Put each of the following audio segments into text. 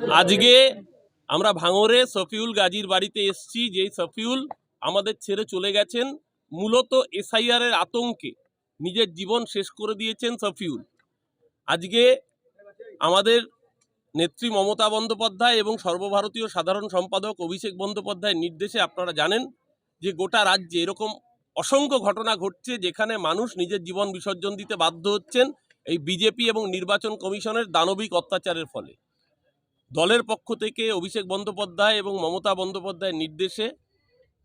আজকে আমরা ভাঙরে সফিউল গাজীর বাড়িতে এসেছি, যেই সফিউল আমাদের ছেড়ে চলে গেছেন। মূলত এসআইআর এর আতঙ্কে নিজের জীবন শেষ করে দিয়েছেন সফিউল আজকে আমাদের নেত্রী মমতা বন্দ্যোপাধ্যায় এবং সর্বভারতীয় সাধারণ সম্পাদক অভিষেক বন্দ্যোপাধ্যায়ের নির্দেশে আপনারা জানেন যে গোটা রাজ্যে এরকম অসংখ্য ঘটনা ঘটছে যেখানে মানুষ নিজের জীবন বিসর্জন দিতে বাধ্য হচ্ছেন এই বিজেপি এবং নির্বাচন কমিশনের দানবিক অত্যাচারের ফলে। দলের পক্ষ থেকে অভিষেক বন্দ্যোপাধ্যায় এবং মমতা বন্দ্যোপাধ্যায়ের নির্দেশে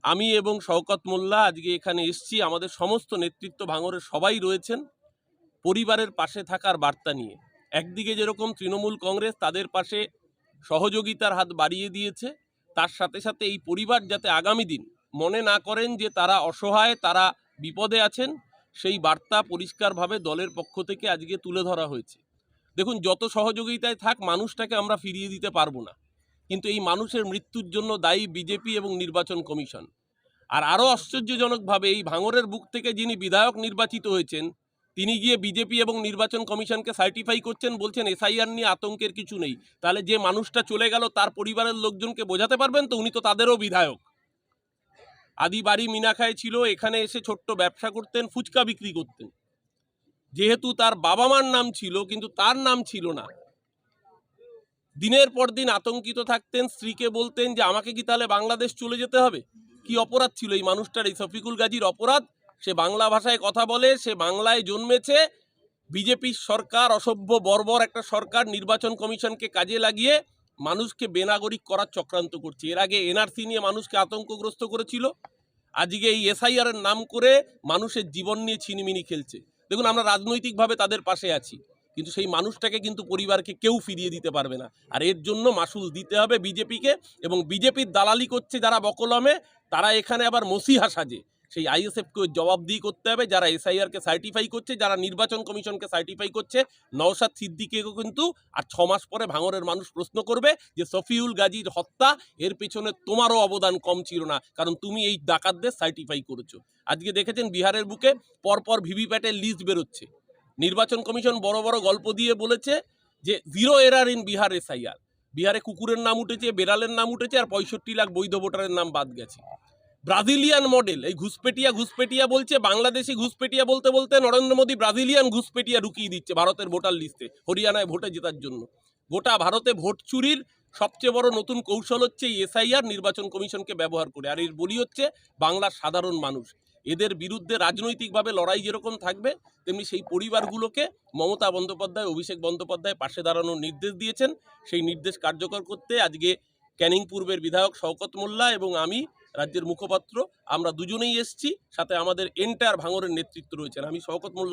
আমি এবং শওকত মোল্লা আজকে এখানে এসছি। আমাদের সমস্ত নেতৃত্ব ভাঙরের সবাই রয়েছেন। পরিবারের পাশে থাকার বার্তা নিয়ে। একদিকে যেরকম তৃণমূল কংগ্রেস তাদের পাশে সহযোগিতার হাত বাড়িয়ে দিয়েছে, তার সাথে সাথে এই পরিবার যাতে আগামী দিন মনে না করেন যে তারা অসহায়, তারা বিপদে আছেন, সেই বার্তা পরিষ্কারভাবে দলের পক্ষ থেকে আজকে তুলে ধরা হয়েছে। দেখুন, যত সহযোগিতায় থাক, মানুষটাকে আমরা ফিরিয়ে দিতে পারব না। কিন্তু এই মানুষের মৃত্যুর জন্য দায়ী বিজেপি এবং নির্বাচন কমিশন। আর আরও আশ্চর্যজনকভাবে, এই ভাঙরের বুক থেকে যিনি বিধায়ক নির্বাচিত হয়েছেন, তিনি গিয়ে বিজেপি এবং নির্বাচন কমিশনকে সার্টিফাই করছেন, বলছেন, এসআইআর নিয়ে আতঙ্কের কিছু নেই। তাহলে যে মানুষটা চলে গেল, তার পরিবারের লোকজনকে বোঝাতে পারবেন তো? উনি তো তাদেরও বিধায়ক। আদি বাড়ি মিনাখায় ছিল, এখানে এসে ছোট্ট ব্যবসা করতেন, ফুচকা বিক্রি করতেন। যেহেতু তার বাবা মার নাম ছিল, কিন্তু তার নাম ছিল না। দিনের পর দিন আতঙ্কিত থাকতেন, স্ত্রীকে বলতেন যে, আমাকে কি তাহলে বাংলাদেশ চলে যেতে হবে? কি অপরাধ ছিল এই মানুষটার? এই শফিকুল গাজীর অপরাধ, সে বাংলা ভাষায় কথা বলে, সে বাংলায় জন্মেছে। বিজেপির সরকার, অসভ্য, বর্বর একটা সরকার, নির্বাচন কমিশনকে কাজে লাগিয়ে মানুষকে বেনাগরিক করার চক্রান্ত করছে। এর আগে এনআরসি নিয়ে মানুষকে আতঙ্কগ্রস্ত করেছিল। আজকে এই এসআইআর নাম করে মানুষের জীবন নিয়ে ছিনিমিনি খেলছে। দেখুন, আমরা রাজনৈতিকভাবে তাদের পাশে আছি, কিন্তু সেই মানুষটাকে কিন্তু পরিবারকে কেউ ফিরিয়ে দিতে পারবে না। আর এর জন্য মাসুল দিতে হবে বিজেপিকে এবং বিজেপির দালালি করছে যারা বকলমে, তারা এখানে আবার মসিহা সাজে। সেই আইএসএফকে জবাবদিহি করতে হবে, যারা এসআইআরকে সার্টিফাই করছে, যারা নির্বাচন কমিশনকে সার্টিফাই করছে। নওশাদ সিদ্দিকিকেও কিন্তু আর ছ মাস পরে ভাঙরের মানুষ প্রশ্ন করবে যে সফিউল গাজীর হত্যা, এর পেছনে তোমারও অবদান কম ছিল না, কারণ তুমি এই ডাকাতদের সার্টিফাই করেছ। আজকে দেখেছেন বিহারের বুকে পরপর ভিভিপ্যাটের লিস্ট বেরোচ্ছে। নির্বাচন কমিশন বড় বড় গল্প দিয়ে বলেছে যে zero error in Bihar SIR. বিহারে কুকুরের নাম উঠেছে, বেড়ালের নাম উঠেছে, আর পঁয়ষট্টি লাখ বৈধ ভোটারের নাম বাদ গেছে। Brazilian model. এই ঘুষপেটিয়া ঘুষপেটিয়া বলছে, বাংলাদেশি ঘুষপেটিয়া বলতে বলতে নরেন্দ্র মোদী ব্রাজিলিয়ান ঘুষপেটিয়া ঢুকিয়ে দিচ্ছে ভারতের ভোটার লিস্টে, হরিয়ানায় ভোটে জেতার জন্য। গোটা ভারতে ভোট চুরির সবচেয়ে বড় নতুন কৌশল হচ্ছে এসআইআর, নির্বাচন কমিশনকে ব্যবহার করে। আর এর বলি হচ্ছে, বাংলার সাধারণ মানুষ। এদের বিরুদ্ধে রাজনৈতিকভাবে লড়াই যেরকম থাকবে, তেমনি সেই পরিবারগুলোকে মমতা বন্দ্যোপাধ্যায়, অভিষেক বন্দ্যোপাধ্যায় পাশে দাঁড়ানোর নির্দেশ দিয়েছেন। সেই নির্দেশ কার্যকর করতে আজকে ক্যানিং পূর্বের বিধায়ক শওকত মোল্লা এবং আমি রাজ্যের মুখপাত্র। আমরা দুজনেই এসছি সাথে আমাদের এন্টায়ার ভাঙরের নেতৃত্ব রয়েছেন। আমি শওকত মোল্লা